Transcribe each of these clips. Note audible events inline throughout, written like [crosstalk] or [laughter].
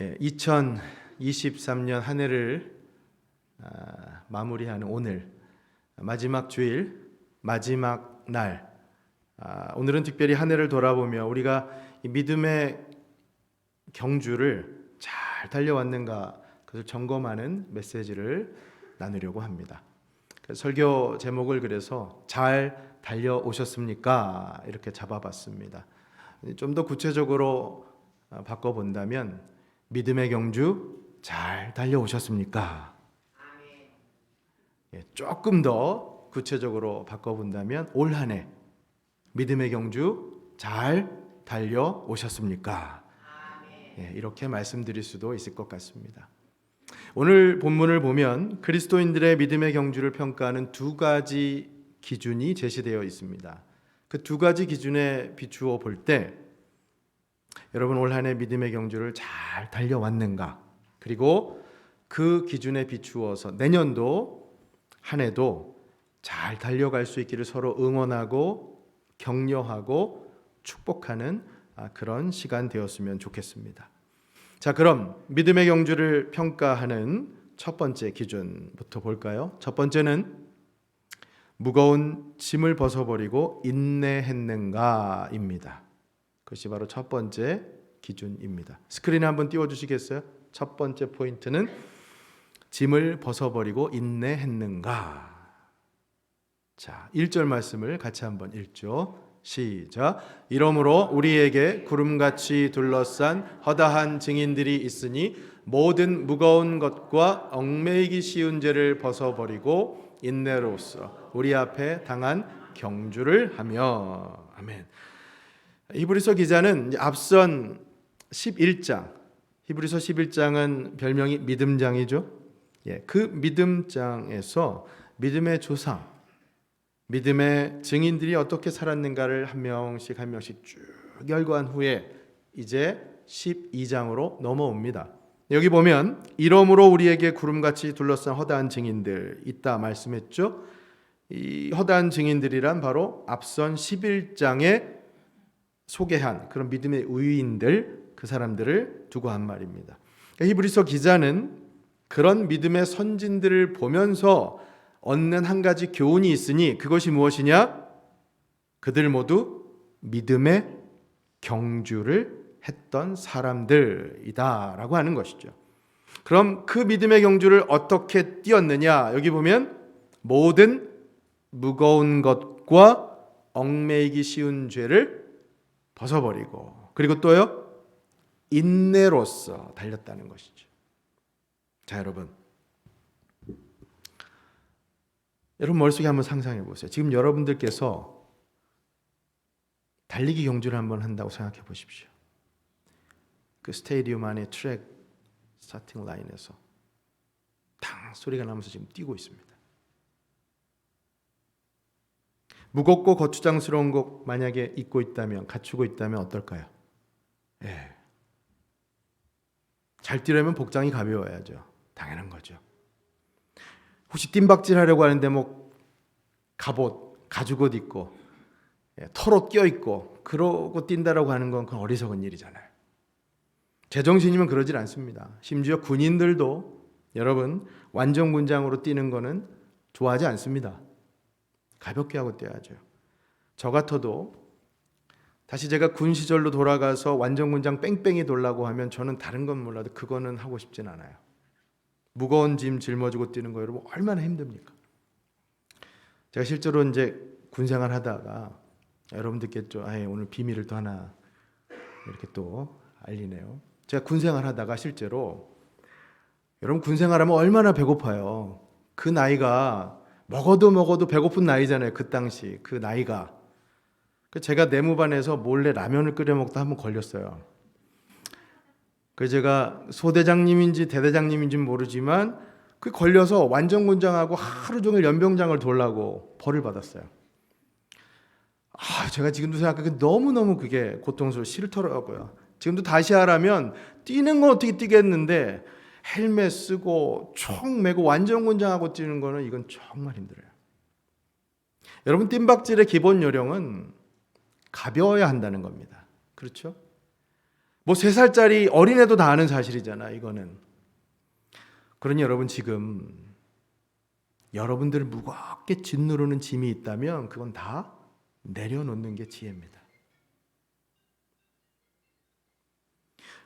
예, 2023년 한 해를 아, 마무리하는 오늘 마지막 주일 마지막 날 아, 오늘은 특별히 한 해를 돌아보며 우리가 이 믿음의 경주를 잘 달려왔는가 그것을 점검하는 메시지를 나누려고 합니다. 설교 제목을 그래서 잘 달려오셨습니까? 이렇게 잡아봤습니다. 좀 더 구체적으로 아, 바꿔본다면 믿음의 경주 잘 달려오셨습니까? 예, 조금 더 구체적으로 바꿔본다면 올 한 해 믿음의 경주 잘 달려오셨습니까? 예, 이렇게 말씀드릴 수도 있을 것 같습니다. 오늘 본문을 보면 그리스도인들의 믿음의 경주를 평가하는 두 가지 기준이 제시되어 있습니다. 그 두 가지 기준에 비추어 볼 때 여러분 올 한해 믿음의 경주를 잘 달려왔는가? 그리고 그 기준에 비추어서 내년도 한 해도 잘 달려갈 수 있기를 서로 응원하고 격려하고 축복하는 아, 그런 시간 되었으면 좋겠습니다. 자, 그럼 믿음의 경주를 평가하는 첫 번째 기준부터 볼까요? 첫 번째는 무거운 짐을 벗어버리고 인내했는가입니다. 그것이 바로 첫 번째 기준입니다. 스크린에 한번 띄워 주시겠어요? 첫 번째 포인트는 짐을 벗어버리고 인내했는가. 자, 1절 말씀을 같이 한번 읽죠. 시작. 이러므로 우리에게 구름같이 둘러싼 허다한 증인들이 있으니 모든 무거운 것과 얽매이기 쉬운 죄를 벗어버리고 인내로서 우리 앞에 당한 경주를 하며 아멘. 히브리서 기자는 앞선 11장 히브리서 11장은 별명이 믿음장이죠. 예, 그 믿음장에서 믿음의 조상 믿음의 증인들이 어떻게 살았는가를 한 명씩 한 명씩 쭉 열거한 후에 이제 12장으로 넘어옵니다. 여기 보면 이러므로 우리에게 구름같이 둘러싼 허다한 증인들 있다 말씀했죠. 이 허다한 증인들이란 바로 앞선 11장에 소개한 그런 믿음의 의인들 그 사람들을 두고 한 말입니다. 그러니까 히브리서 기자는 그런 믿음의 선진들을 보면서 얻는 한 가지 교훈이 있으니 그것이 무엇이냐? 그들 모두 믿음의 경주를 했던 사람들이다라고 하는 것이죠. 그럼 그 믿음의 경주를 어떻게 뛰었느냐? 여기 보면 모든 무거운 것과 얽매이기 쉬운 죄를 벗어버리고 그리고 또요 인내로서 달렸다는 것이죠. 자, 여러분. 여러분 머릿속에 한번 상상해 보세요. 지금 여러분들께서 달리기 경주를 한번 한다고 생각해 보십시오. 그 스테디움 안에 트랙 스타팅 라인에서 탕 소리가 나면서 지금 뛰고 있습니다. 무겁고 거추장스러운 것 만약에 입고 있다면 갖추고 있다면 어떨까요? 예. 잘 뛰려면 복장이 가벼워야죠. 당연한 거죠. 혹시 뜀박질 하려고 하는데 뭐 갑옷, 가죽옷 입고 예, 털옷 껴 있고 그러고 뛴다라고 하는 건 그건 어리석은 일이잖아요. 제정신이면 그러질 않습니다. 심지어 군인들도 여러분 완전 군장으로 뛰는 거는 좋아하지 않습니다. 가볍게 하고 뛰어야죠. 저 같아도 다시 제가 군 시절로 돌아가서 완전 군장 뺑뺑이 돌라고 하면 저는 다른 건 몰라도 그거는 하고 싶진 않아요. 무거운 짐 짊어지고 뛰는 거 여러분 얼마나 힘듭니까? 제가 실제로 이제 군 생활 하다가 여러분들께죠. 아, 오늘 비밀을 또 하나 이렇게 또 알리네요. 제가 군 생활 하다가 실제로 여러분 군 생활하면 얼마나 배고파요. 그 나이가 먹어도 먹어도 배고픈 나이잖아요. 그 당시 그 나이가. 그 제가 내무반에서 몰래 라면을 끓여 먹다 한번 걸렸어요. 그 제가 소대장님인지 대대장님인지 모르지만 그 걸려서 완전군장하고 하루 종일 연병장을 돌라고 벌을 받았어요. 아, 제가 지금도 생각하기 너무 너무 그게 고통스러워 싫더라고요. 지금도 다시 하라면 뛰는 건 어떻게 뛰겠는데 헬멧 쓰고 총 메고 완전 군장하고 뛰는 거는 이건 정말 힘들어요. 여러분 뜀박질의 기본 요령은 가벼워야 한다는 겁니다. 그렇죠? 뭐세 살짜리 어린애도 다 아는 사실이잖아, 이거는. 그러니 여러분 지금 여러분들 무겁게 짓누르는 짐이 있다면 그건 다 내려놓는 게 지혜입니다.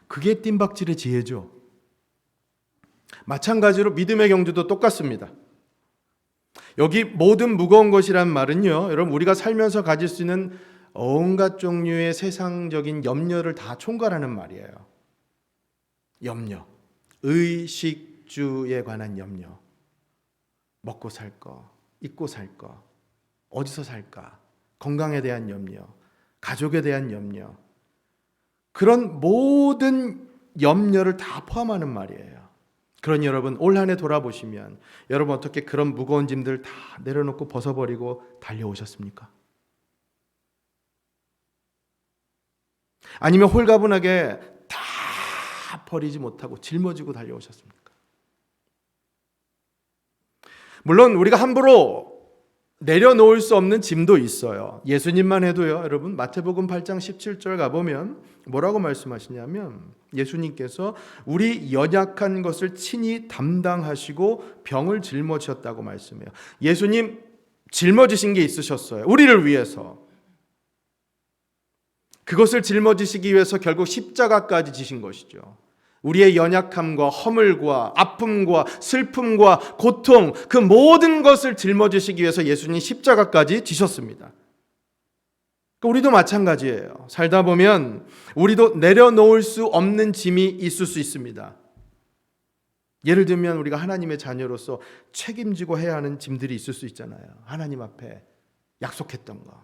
그게 뜀박질의 지혜죠. 마찬가지로 믿음의 경주도 똑같습니다. 여기 모든 무거운 것이란 말은요, 여러분 우리가 살면서 가질 수 있는 온갖 종류의 세상적인 염려를 다 총괄하는 말이에요. 염려, 의식주에 관한 염려, 먹고 살 거, 입고 살 거, 어디서 살까, 건강에 대한 염려, 가족에 대한 염려, 그런 모든 염려를 다 포함하는 말이에요. 그러니 여러분 올 한해 돌아보시면 여러분 어떻게 그런 무거운 짐들 다 내려놓고 벗어버리고 달려오셨습니까? 아니면 홀가분하게 다 버리지 못하고 짊어지고 달려오셨습니까? 물론 우리가 함부로 내려놓을 수 없는 짐도 있어요. 예수님만 해도요, 여러분 마태복음 8장 17절 가보면 뭐라고 말씀하시냐면 예수님께서 우리 연약한 것을 친히 담당하시고 병을 짊어지셨다고 말씀해요. 예수님 짊어지신 게 있으셨어요. 우리를 위해서. 그것을 짊어지시기 위해서 결국 십자가까지 지신 것이죠. 우리의 연약함과 허물과 아픔과 슬픔과 고통 그 모든 것을 짊어지시기 위해서 예수님 십자가까지 지셨습니다. 그러니까 우리도 마찬가지예요. 살다 보면 우리도 내려놓을 수 없는 짐이 있을 수 있습니다. 예를 들면 우리가 하나님의 자녀로서 책임지고 해야 하는 짐들이 있을 수 있잖아요. 하나님 앞에 약속했던 거.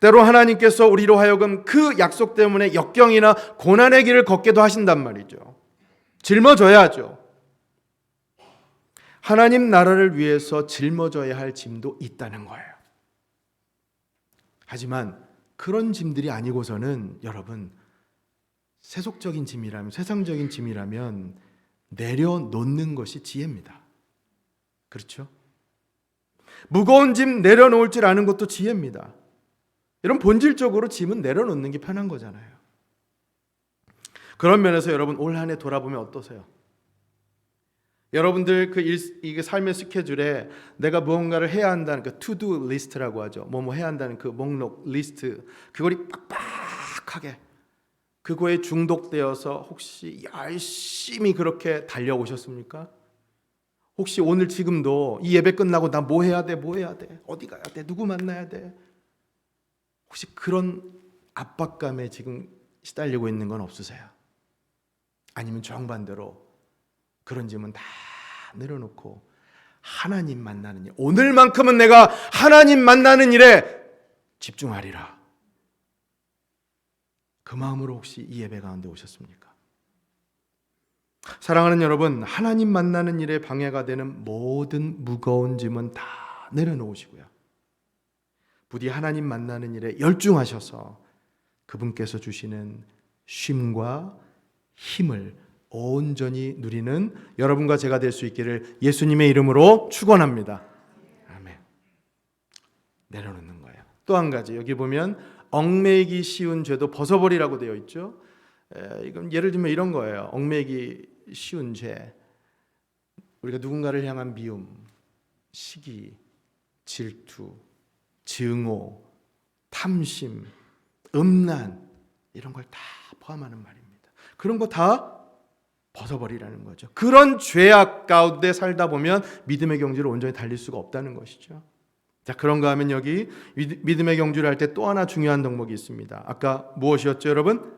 때로 하나님께서 우리로 하여금 그 약속 때문에 역경이나 고난의 길을 걷게도 하신단 말이죠. 짊어져야죠. 하나님 나라를 위해서 짊어져야 할 짐도 있다는 거예요. 하지만 그런 짐들이 아니고서는 여러분 세속적인 짐이라면 세상적인 짐이라면 내려놓는 것이 지혜입니다. 그렇죠? 무거운 짐 내려놓을 줄 아는 것도 지혜입니다. 이런 본질적으로 짐은 내려놓는 게 편한 거잖아요. 그런 면에서 여러분 올 한 해 돌아보면 어떠세요? 여러분들 그 일, 이게 삶의 스케줄에 내가 무언가를 해야 한다는 그 투두 리스트라고 하죠. 뭐뭐 해야 한다는 그 목록 리스트 그거리 빡빡하게 그거에 중독되어서 혹시 열심히 그렇게 달려오셨습니까? 혹시 오늘 지금도 이 예배 끝나고 나 뭐 해야 돼? 뭐 해야 돼? 어디 가야 돼? 누구 만나야 돼? 혹시 그런 압박감에 지금 시달리고 있는 건 없으세요? 아니면 정반대로 그런 짐은 다 내려놓고 하나님 만나는 일, 오늘만큼은 내가 하나님 만나는 일에 집중하리라. 그 마음으로 혹시 이 예배 가운데 오셨습니까? 사랑하는 여러분, 하나님 만나는 일에 방해가 되는 모든 무거운 짐은 다 내려놓으시고요. 부디 하나님 만나는 일에 열중하셔서 그분께서 주시는 쉼과 힘을 온전히 누리는 여러분과 제가 될 수 있기를 예수님의 이름으로 축원합니다. 아멘. 내려놓는 거예요. 또 한 가지 여기 보면 얽매이기 쉬운 죄도 벗어버리라고 되어 있죠. 에, 이건 예를 들면 이런 거예요. 얽매이기 쉬운 죄. 우리가 누군가를 향한 미움, 시기, 질투, 증오, 탐심, 음란 이런 걸 다 포함하는 말입니다. 그런 거 다 벗어버리라는 거죠. 그런 죄악 가운데 살다 보면 믿음의 경주를 온전히 달릴 수가 없다는 것이죠. 자, 그런가 하면 여기 믿음의 경주를 할 때 또 하나 중요한 덕목이 있습니다. 아까 무엇이었죠, 여러분?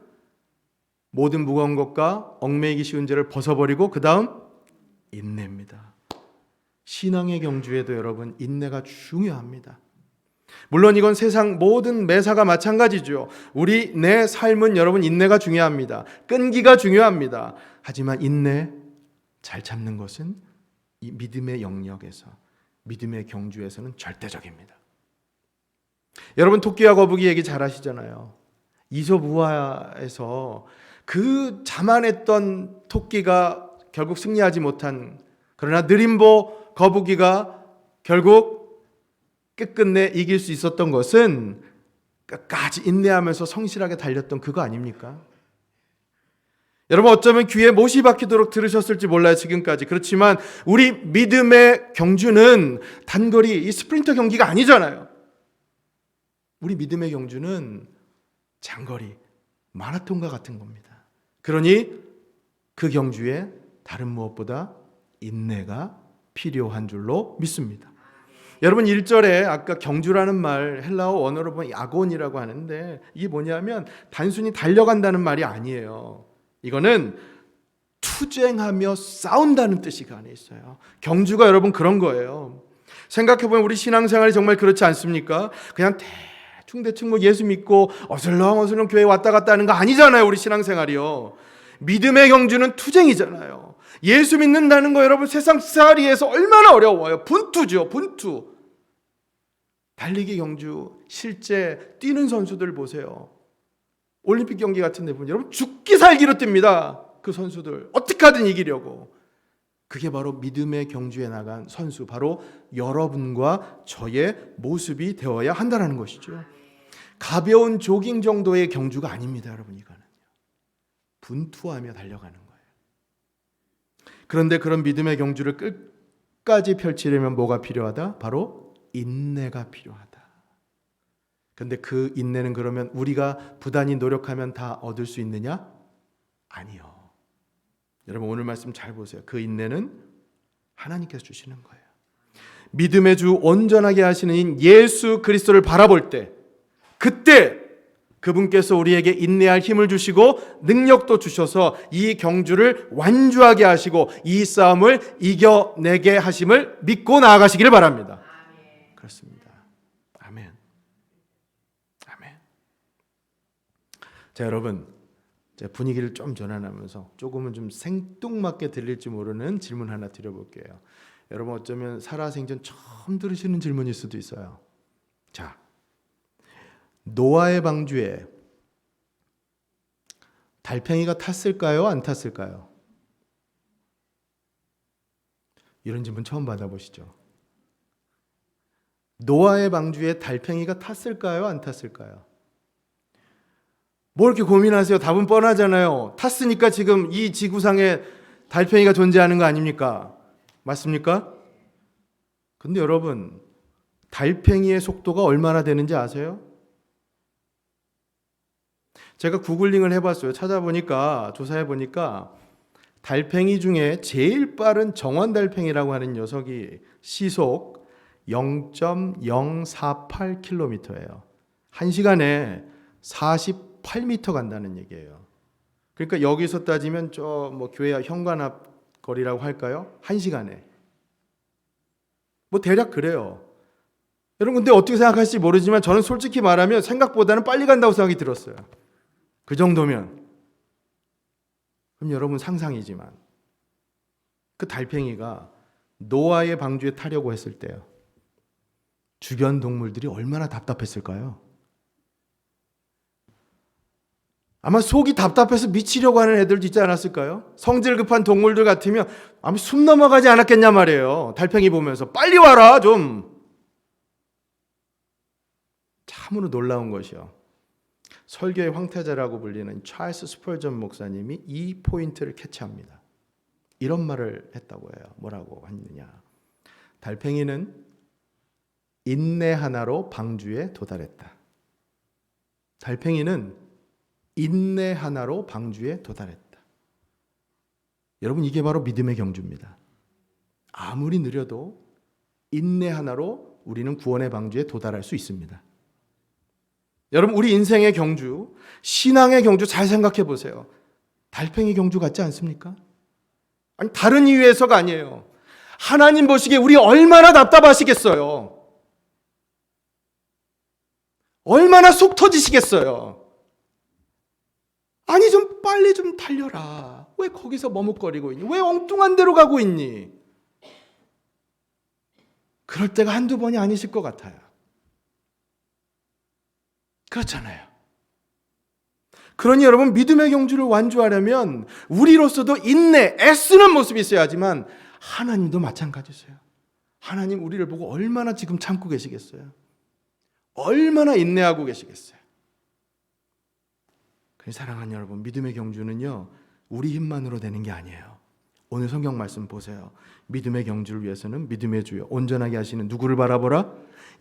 모든 무거운 것과 얽매이기 쉬운 죄를 벗어버리고 그 다음 인내입니다. 신앙의 경주에도 여러분 인내가 중요합니다. 물론 이건 세상 모든 매사가 마찬가지죠. 우리 내 삶은 여러분 인내가 중요합니다. 끈기가 중요합니다. 하지만 인내 잘 참는 것은 이 믿음의 영역에서 믿음의 경주에서는 절대적입니다. 여러분 토끼와 거북이 얘기 잘 하시잖아요. 이솝 우화에서 그 자만했던 토끼가 결국 승리하지 못한 그러나 느림보 거북이가 결국 끝끝내 이길 수 있었던 것은 끝까지 인내하면서 성실하게 달렸던 그거 아닙니까? 여러분 어쩌면 귀에 못이 박히도록 들으셨을지 몰라요 지금까지. 그렇지만 우리 믿음의 경주는 단거리 이 스프린터 경기가 아니잖아요. 우리 믿음의 경주는 장거리 마라톤과 같은 겁니다. 그러니 그 경주에 다른 무엇보다 인내가 필요한 줄로 믿습니다 여러분 1절에 아까 경주라는 말 헬라어 원어로 보면 야곤이라고 하는데 이게 뭐냐면 단순히 달려간다는 말이 아니에요. 이거는 투쟁하며 싸운다는 뜻이 그 안에 있어요. 경주가 여러분 그런 거예요. 생각해보면 우리 신앙생활이 정말 그렇지 않습니까? 그냥 대충 대충 뭐 예수 믿고 어슬렁 어슬렁 교회 왔다 갔다 하는 거 아니잖아요. 우리 신앙생활이요. 믿음의 경주는 투쟁이잖아요. 예수 믿는다는 거 여러분 세상 살이에서 얼마나 어려워요. 분투죠. 분투. 달리기 경주 실제 뛰는 선수들 보세요. 올림픽 경기 같은 데 보면 여러분 죽기 살기로 뜁니다. 그 선수들 어떻게 하든 이기려고. 그게 바로 믿음의 경주에 나간 선수 바로 여러분과 저의 모습이 되어야 한다는 것이죠. 가벼운 조깅 정도의 경주가 아닙니다, 여러분 이거는. 분투하며 달려가는 거예요. 그런데 그런 믿음의 경주를 끝까지 펼치려면 뭐가 필요하다? 바로 인내가 필요하다. 근데 그 인내는 그러면 우리가 부단히 노력하면 다 얻을 수 있느냐? 아니요. 여러분 오늘 말씀 잘 보세요. 그 인내는 하나님께서 주시는 거예요. 믿음의 주 온전하게 하시는 인 예수 그리스도를 바라볼 때 그때 그분께서 우리에게 인내할 힘을 주시고 능력도 주셔서 이 경주를 완주하게 하시고 이 싸움을 이겨내게 하심을 믿고 나아가시기를 바랍니다. 그렇습니다. 아멘. 아멘. 자, 여러분. 제 분위기를 좀 전환하면서 조금은 좀 생뚱맞게 들릴지 모르는 질문 하나 드려볼게요. 여러분 어쩌면 살아생전 처음 들으시는 질문일 수도 있어요. 자, 노아의 방주에 달팽이가 탔을까요? 안 탔을까요? 이런 질문 처음 받아보시죠. 노아의 방주에 달팽이가 탔을까요? 안 탔을까요? 뭐 이렇게 고민하세요? 답은 뻔하잖아요. 탔으니까 지금 이 지구상에 달팽이가 존재하는 거 아닙니까? 맞습니까? 근데 여러분, 달팽이의 속도가 얼마나 되는지 아세요? 제가 구글링을 해봤어요. 찾아보니까, 조사해보니까, 달팽이 중에 제일 빠른 정원 달팽이라고 하는 녀석이 시속 0.048km예요. 한 시간에 48m 간다는 얘기예요. 그러니까 여기서 따지면 저 뭐 교회 현관 앞 거리라고 할까요? 한 시간에. 뭐 대략 그래요. 여러분 근데 어떻게 생각하실지 모르지만 저는 솔직히 말하면 생각보다는 빨리 간다고 생각이 들었어요. 그 정도면. 그럼 여러분 상상이지만 그 달팽이가 노아의 방주에 타려고 했을 때요. 주변 동물들이 얼마나 답답했을까요? 아마 속이 답답해서 미치려고 하는 애들도 있지 않았을까요? 성질 급한 동물들 같으면 아마 숨 넘어가지 않았겠냐 말이에요. 달팽이 보면서 빨리 와라 좀. 참으로 놀라운 것이요. 설교의 황태자라고 불리는 찰스 스펄전 목사님이 이 포인트를 캐치합니다. 이런 말을 했다고 해요. 뭐라고 했느냐? 달팽이는 인내 하나로 방주에 도달했다. 달팽이는 인내 하나로 방주에 도달했다. 여러분 이게 바로 믿음의 경주입니다. 아무리 느려도 인내 하나로 우리는 구원의 방주에 도달할 수 있습니다. 여러분 우리 인생의 경주, 신앙의 경주 잘 생각해 보세요. 달팽이 경주 같지 않습니까? 아니 다른 이유에서가 아니에요. 하나님 보시기에 우리 얼마나 답답하시겠어요. 얼마나 속 터지시겠어요. 아니 좀 빨리 좀 달려라. 왜 거기서 머뭇거리고 있니? 왜 엉뚱한 데로 가고 있니? 그럴 때가 한두 번이 아니실 것 같아요. 그렇잖아요. 그러니 여러분 믿음의 경주를 완주하려면 우리로서도 인내, 애쓰는 모습이 있어야지만 하나님도 마찬가지세요. 하나님 우리를 보고 얼마나 지금 참고 계시겠어요. 얼마나 인내하고 계시겠어요. 그 사랑하는 여러분, 믿음의 경주는요, 우리 힘만으로 되는 게 아니에요. 오늘 성경 말씀 보세요. 믿음의 경주를 위해서는 믿음의 주요 온전하게 하시는 누구를 바라보라?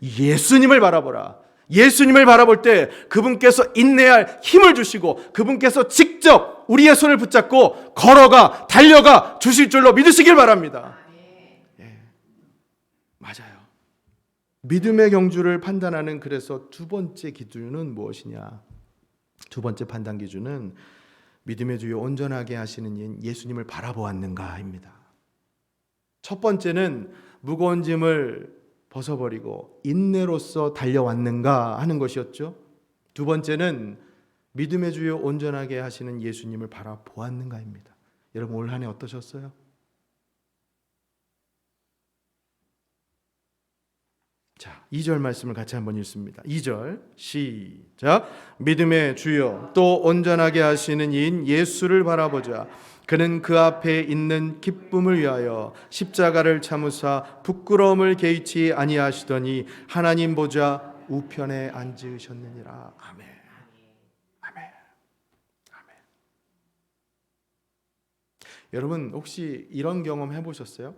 예수님을 바라보라. 예수님을 바라볼 때 그분께서 인내할 힘을 주시고 그분께서 직접 우리의 손을 붙잡고 걸어가 달려가 주실 줄로 믿으시길 바랍니다. 예. 맞아요. 믿음의 경주를 판단하는 그래서 두 번째 기준은 무엇이냐? 두 번째 판단 기준은 믿음의 주요 온전하게 하시는 예수님을 바라보았는가입니다. 첫 번째는 무거운 짐을 벗어버리고 인내로서 달려왔는가 하는 것이었죠. 두 번째는 믿음의 주요 온전하게 하시는 예수님을 바라보았는가입니다. 여러분 올 한해 어떠셨어요? 자, 2절 말씀을 같이 한번 읽습니다. 2절 시작. 믿음의 주요 또 온전하게 하시는 이인 예수를 바라보자. 그는 그 앞에 있는 기쁨을 위하여 십자가를 참으사 부끄러움을 개의치 아니하시더니 하나님 보좌 우편에 앉으셨느니라. 아멘. 아멘. 아멘. 여러분 혹시 이런 경험 해보셨어요?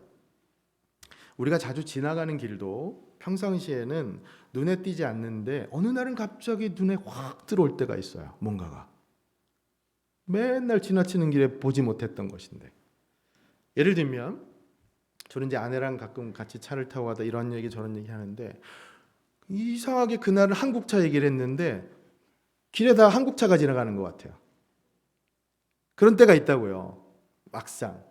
우리가 자주 지나가는 길도 평상시에는 눈에 띄지 않는데 어느 날은 갑자기 눈에 확 들어올 때가 있어요. 뭔가가. 맨날 지나치는 길에 보지 못했던 것인데. 예를 들면 저는 이제 아내랑 가끔 같이 차를 타고 가다 이런 얘기 저런 얘기 하는데 이상하게 그날은 한국차 얘기를 했는데 길에다 한국차가 지나가는 것 같아요. 그런 때가 있다고요. 막상.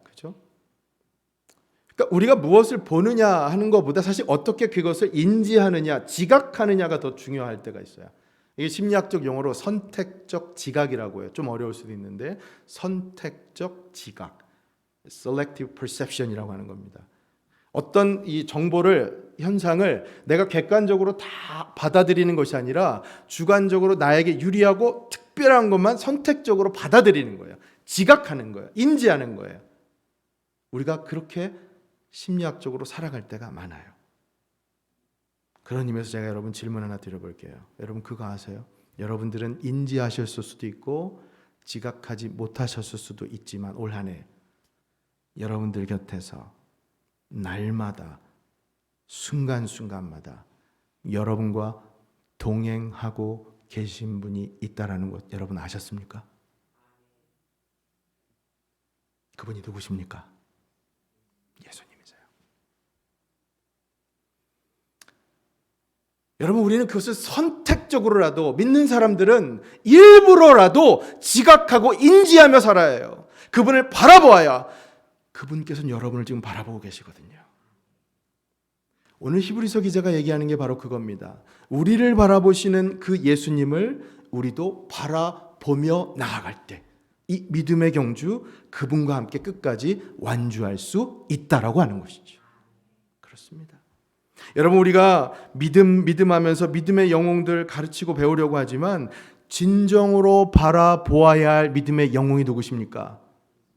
그러니까 우리가 무엇을 보느냐 하는 것보다 사실 어떻게 그것을 인지하느냐, 지각하느냐가 더 중요할 때가 있어요. 이게 심리학적 용어로 선택적 지각이라고 해요. 좀 어려울 수도 있는데 선택적 지각, selective perception이라고 하는 겁니다. 어떤 이 정보를 현상을 내가 객관적으로 다 받아들이는 것이 아니라 주관적으로 나에게 유리하고 특별한 것만 선택적으로 받아들이는 거예요. 지각하는 거예요. 인지하는 거예요. 우리가 그렇게 심리학적으로 살아갈 때가 많아요. 그런 의미에서 제가 여러분 질문 하나 드려볼게요. 여러분 그거 아세요? 여러분들은 인지하셨을 수도 있고 지각하지 못하셨을 수도 있지만 올 한 해 여러분들 곁에서 날마다 순간순간마다 여러분과 동행하고 계신 분이 있다라는 것 여러분 아셨습니까? 그분이 누구십니까? 예수님이세요. 여러분 우리는 그것을 선택적으로라도 믿는 사람들은 일부러라도 지각하고 인지하며 살아야 요 그분을 바라보아야 그분께서는 여러분을 지금 바라보고 계시거든요. 오늘 히브리서 기자가 얘기하는 게 바로 그겁니다. 우리를 바라보시는 그 예수님을 우리도 바라보며 나아갈 때 이 믿음의 경주 그분과 함께 끝까지 완주할 수 있다라고 하는 것이죠. 그렇습니다. 여러분 우리가 믿음 믿음하면서 믿음의 영웅들 가르치고 배우려고 하지만 진정으로 바라보아야 할 믿음의 영웅이 누구십니까?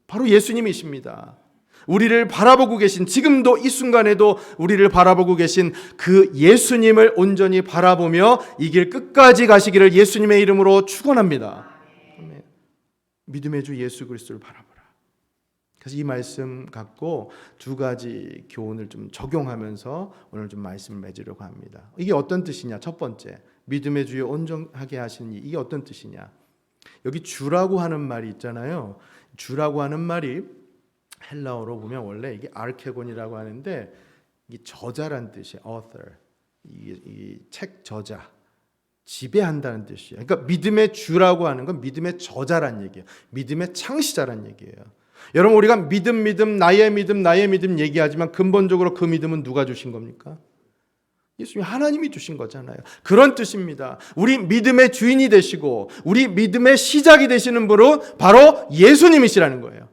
바로 예수님이십니다. 우리를 바라보고 계신 지금도 이 순간에도 우리를 바라보고 계신 그 예수님을 온전히 바라보며 이 길 끝까지 가시기를 예수님의 이름으로 축원합니다. 믿음의 주 예수 그리스도를 바라보라. 그래서 이 말씀 갖고 두 가지 교훈을 좀 적용하면서 오늘 좀 말씀을 맺으려고 합니다. 이게 어떤 뜻이냐? 첫 번째, 믿음의 주에 온전하게 하시는 이게 어떤 뜻이냐? 여기 주라고 하는 말이 있잖아요. 주라고 하는 말이 헬라어로 보면 원래 이게 아르케곤이라고 하는데 이 저자란 뜻이에요. author. 이책 저자. 지배한다는 뜻이에요. 그러니까 믿음의 주라고 하는 건 믿음의 저자란 얘기예요. 믿음의 창시자란 얘기예요. 여러분 우리가 믿음 믿음 나의 믿음 나의 믿음 얘기하지만 근본적으로 그 믿음은 누가 주신 겁니까? 예수님 하나님이 주신 거잖아요. 그런 뜻입니다. 우리 믿음의 주인이 되시고 우리 믿음의 시작이 되시는 분은 바로 예수님이시라는 거예요.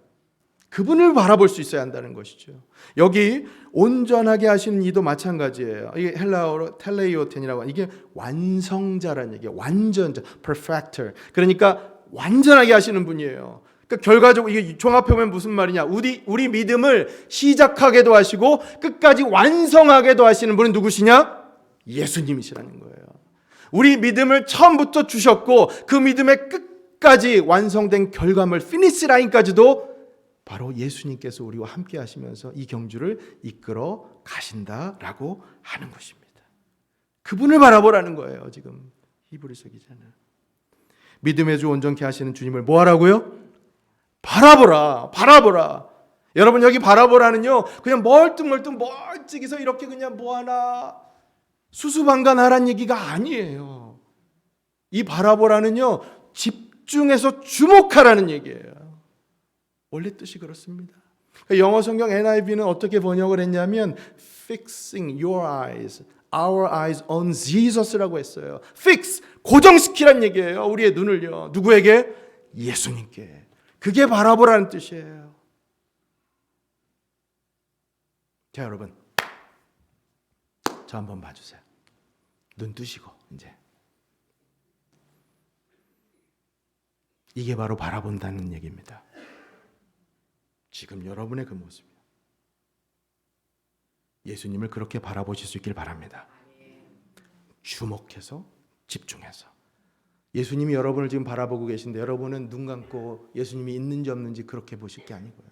그분을 바라볼 수 있어야 한다는 것이죠. 여기 온전하게 하시는 이도 마찬가지예요. 이게 헬라어로 텔레이오텐이라고 이게 완성자라는 얘기예요. 완전자, perfecter. 그러니까 완전하게 하시는 분이에요. 그러니까 결과적으로 이게 종합해 보면 무슨 말이냐? 우리 우리 믿음을 시작하게도 하시고 끝까지 완성하게도 하시는 분은 누구시냐? 예수님이시라는 거예요. 우리 믿음을 처음부터 주셨고 그 믿음의 끝까지 완성된 결과물 피니시 라인까지도 바로 예수님께서 우리와 함께 하시면서 이 경주를 이끌어 가신다라고 하는 것입니다. 그분을 바라보라는 거예요, 지금 히브리서 기자는. 믿음의 주 온전케 하시는 주님을 뭐 하라고요? 바라보라. 바라보라. 여러분 여기 바라보라는요. 그냥 멀뚱멀뚱 멀찍이서 이렇게 그냥 뭐 하나 수수방관하란 얘기가 아니에요. 이 바라보라는요. 집중해서 주목하라는 얘기예요. 원래 뜻이 그렇습니다. 영어 성경 NIV는 어떻게 번역을 했냐면 fixing your eyes, our eyes on Jesus라고 했어요. fix 고정시키란 얘기예요. 우리의 눈을요. 누구에게? 예수님께. 그게 바라보라는 뜻이에요. 자, 여러분. 저 한번 봐주세요. 눈 뜨시고, 이제. 이게 바로 바라본다는 얘기입니다. 지금 여러분의 그 모습이요. 예수님을 그렇게 바라보실 수 있길 바랍니다. 주목해서, 집중해서. 예수님이 여러분을 지금 바라보고 계신데 여러분은 눈 감고 예수님이 있는지 없는지 그렇게 보실 게 아니고요.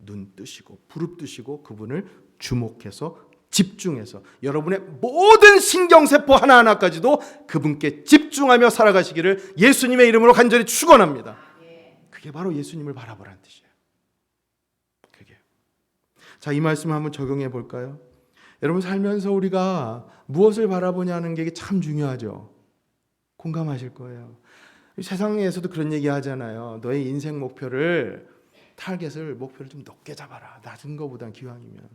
눈 뜨시고 부릅 뜨시고 그분을 주목해서 집중해서 여러분의 모든 신경세포 하나하나까지도 그분께 집중하며 살아가시기를 예수님의 이름으로 간절히 축원합니다. 그게 바로 예수님을 바라보라는 뜻이에요. 그게. 자, 이 말씀 한번 적용해 볼까요? 여러분 살면서 우리가 무엇을 바라보냐는 게 참 중요하죠. 공감하실 거예요. 세상에서도 그런 얘기 하잖아요. 너의 인생 목표를 타겟을 목표를 좀 높게 잡아라. 낮은 거보단 기왕이면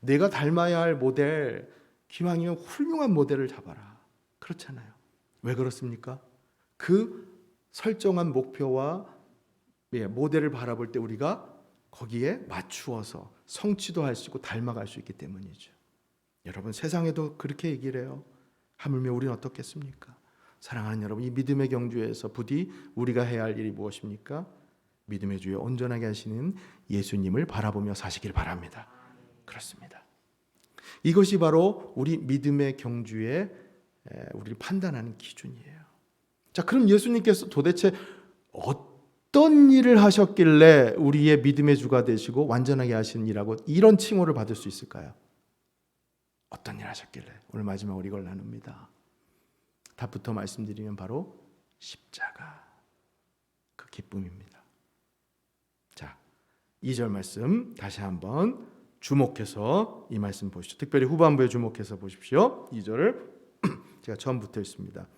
내가 닮아야 할 모델 기왕이면 훌륭한 모델을 잡아라. 그렇잖아요. 왜 그렇습니까? 그 설정한 목표와 예, 모델을 바라볼 때 우리가 거기에 맞추어서 성취도 할 수 있고 닮아갈 수 있기 때문이죠. 여러분 세상에도 그렇게 얘기를 해요. 하물며 우리는 어떻겠습니까? 사랑하는 여러분, 이 믿음의 경주에서 부디 우리가 해야 할 일이 무엇입니까? 믿음의 주에 온전하게 하시는 예수님을 바라보며 사시길 바랍니다. 그렇습니다. 이것이 바로 우리 믿음의 경주에 우리를 판단하는 기준이에요. 자, 그럼 예수님께서 도대체 어떤 일을 하셨길래 우리의 믿음의 주가 되시고 완전하게 하시는 일하고 이런 칭호를 받을 수 있을까요? 어떤 일 하셨길래 오늘 마지막으로 이걸 나눕니다. 답부터 말씀드리면 바로 십자가 그 기쁨입니다. 자, 2절 말씀 다시 한번 주목해서 이 말씀 보시죠. 특별히 후반부에 주목해서 보십시오. 2절을 [clears throat] 제가 처음부터 읽습니다.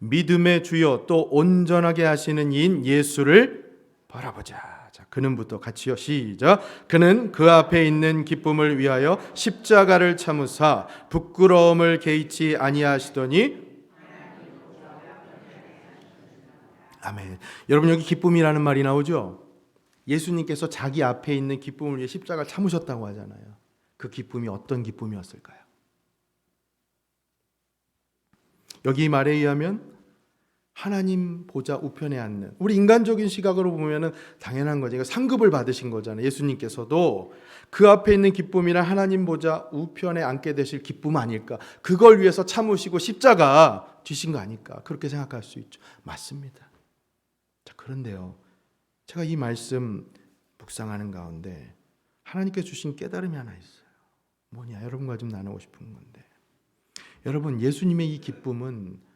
믿음의 주여 또 온전하게 하시는 이인 예수를 바라보자. 자, 그는부터 같이요. 시작. 그는 그 앞에 있는 기쁨을 위하여 십자가를 참으사 부끄러움을 개의치 아니하시더니 아멘. 여러분 여기 기쁨이라는 말이 나오죠? 예수님께서 자기 앞에 있는 기쁨을 위해 십자가를 참으셨다고 하잖아요. 그 기쁨이 어떤 기쁨이었을까요? 여기 말에 의하면 하나님 보좌 우편에 앉는 우리 인간적인 시각으로 보면은 당연한 거죠. 이거 상급을 받으신 거잖아요. 예수님께서도 그 앞에 있는 기쁨이란 하나님 보좌 우편에 앉게 되실 기쁨 아닐까? 그걸 위해서 참으시고 십자가 뒤신 거 아닐까? 그렇게 생각할 수 있죠. 맞습니다. 자, 그런데요. 제가 이 말씀 묵상하는 가운데 하나님께 주신 깨달음이 하나 있어요. 뭐냐? 여러분과 좀 나누고 싶은 건데. 여러분, 예수님의 이 기쁨은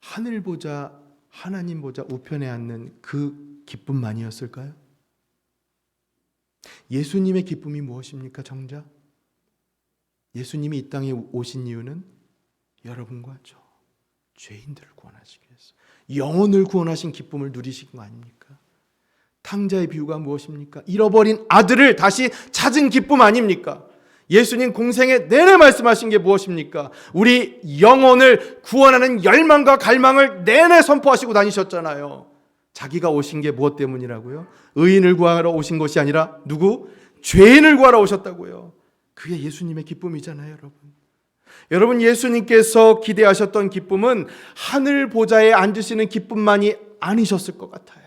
하늘 보자 하나님 보자 우편에 앉는 그 기쁨만이었을까요? 예수님의 기쁨이 무엇입니까, 정작? 예수님이 이 땅에 오신 이유는 여러분과 저 죄인들을 구원하시기 위해서 영혼을 구원하신 기쁨을 누리신 거 아닙니까? 탕자의 비유가 무엇입니까? 잃어버린 아들을 다시 찾은 기쁨 아닙니까? 예수님 공생에 내내 말씀하신 게 무엇입니까? 우리 영혼을 구원하는 열망과 갈망을 내내 선포하시고 다니셨잖아요. 자기가 오신 게 무엇 때문이라고요? 의인을 구하러 오신 것이 아니라 누구? 죄인을 구하러 오셨다고요. 그게 예수님의 기쁨이잖아요, 여러분. 여러분 예수님께서 기대하셨던 기쁨은 하늘 보좌에 앉으시는 기쁨만이 아니셨을 것 같아요.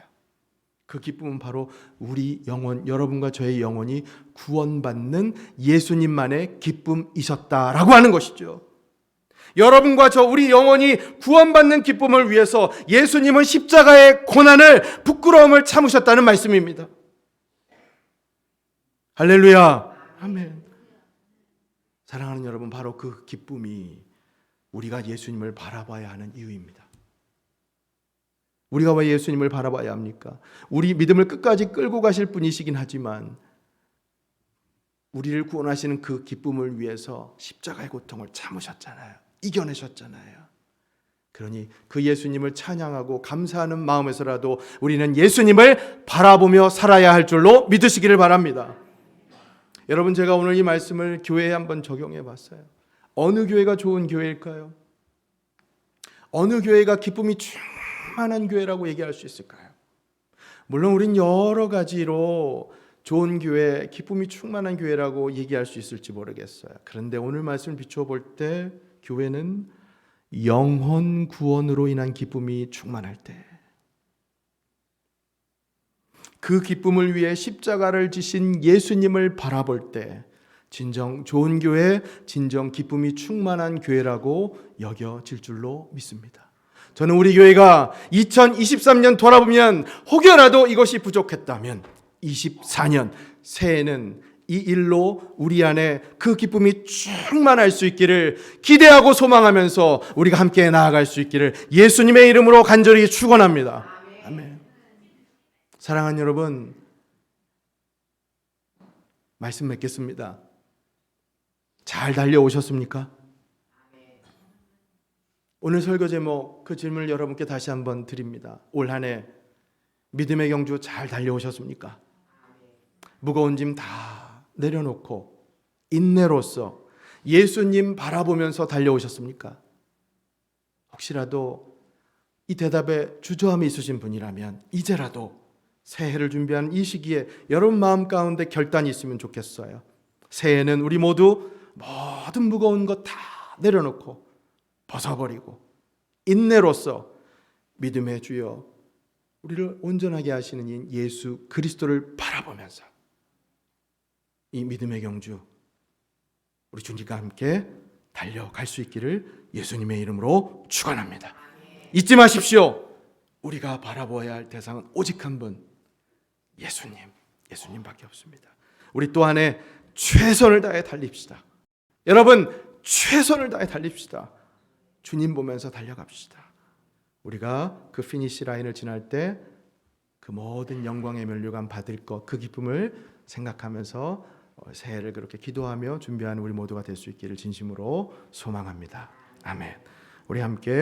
그 기쁨은 바로 우리 영혼, 여러분과 저의 영혼이 구원받는 예수님만의 기쁨이셨다라고 하는 것이죠. 여러분과 저 우리 영혼이 구원받는 기쁨을 위해서 예수님은 십자가의 고난을 부끄러움을 참으셨다는 말씀입니다. 할렐루야. 아멘. 사랑하는 여러분, 바로 그 기쁨이 우리가 예수님을 바라봐야 하는 이유입니다. 우리가 왜 예수님을 바라봐야 합니까? 우리 믿음을 끝까지 끌고 가실 분이시긴 하지만 우리를 구원하시는 그 기쁨을 위해서 십자가의 고통을 참으셨잖아요. 이겨내셨잖아요. 그러니 그 예수님을 찬양하고 감사하는 마음에서라도 우리는 예수님을 바라보며 살아야 할 줄로 믿으시기를 바랍니다. 여러분 제가 오늘 이 말씀을 교회에 한번 적용해 봤어요. 어느 교회가 좋은 교회일까요? 어느 교회가 기쁨이 충 만한 교회라고 얘기할 수 있을까요? 물론 우린 여러 가지로 좋은 교회, 기쁨이 충만한 교회라고 얘기할 수 있을지 모르겠어요. 그런데 오늘 말씀을 비추어 볼 때 교회는 영혼 구원으로 인한 기쁨이 충만할 때, 그 기쁨을 위해 십자가를 지신 예수님을 바라볼 때, 진정 좋은 교회, 진정 기쁨이 충만한 교회라고 여겨질 줄로 믿습니다. 저는 우리 교회가 2023년 돌아보면 혹여라도 이것이 부족했다면 24년 새해는 이 일로 우리 안에 그 기쁨이 충만할 수 있기를 기대하고 소망하면서 우리가 함께 나아갈 수 있기를 예수님의 이름으로 간절히 축원합니다. 아멘. 사랑하는 여러분 말씀 맺겠습니다. 잘 달려오셨습니까? 오늘 설교 제목 그 질문을 여러분께 다시 한번 드립니다. 올 한 해 믿음의 경주 잘 달려오셨습니까? 무거운 짐 다 내려놓고 인내로서 예수님 바라보면서 달려오셨습니까? 혹시라도 이 대답에 주저함이 있으신 분이라면 이제라도 새해를 준비하는 이 시기에 여러분 마음 가운데 결단이 있으면 좋겠어요. 새해는 우리 모두 모든 무거운 것 다 내려놓고 벗어버리고 인내로서 믿음의 주여 우리를 온전하게 하시는 이 예수 그리스도를 바라보면서 이 믿음의 경주 우리 주님과 함께 달려갈 수 있기를 예수님의 이름으로 축원합니다. 잊지 마십시오. 우리가 바라보아야 할 대상은 오직 한 분, 예수님. 예수님밖에 없습니다. 우리 또 한해 최선을 다해 달립시다. 여러분 최선을 다해 달립시다. 주님 보면서 달려갑시다. 우리가 그 피니시 라인을 지날 때 그 모든 영광의 면류관 받을 것, 그 기쁨을 생각하면서 어, 새해를 그렇게 기도하며 준비하는 우리 모두가 될 수 있기를 진심으로 소망합니다. 아멘. 우리 함께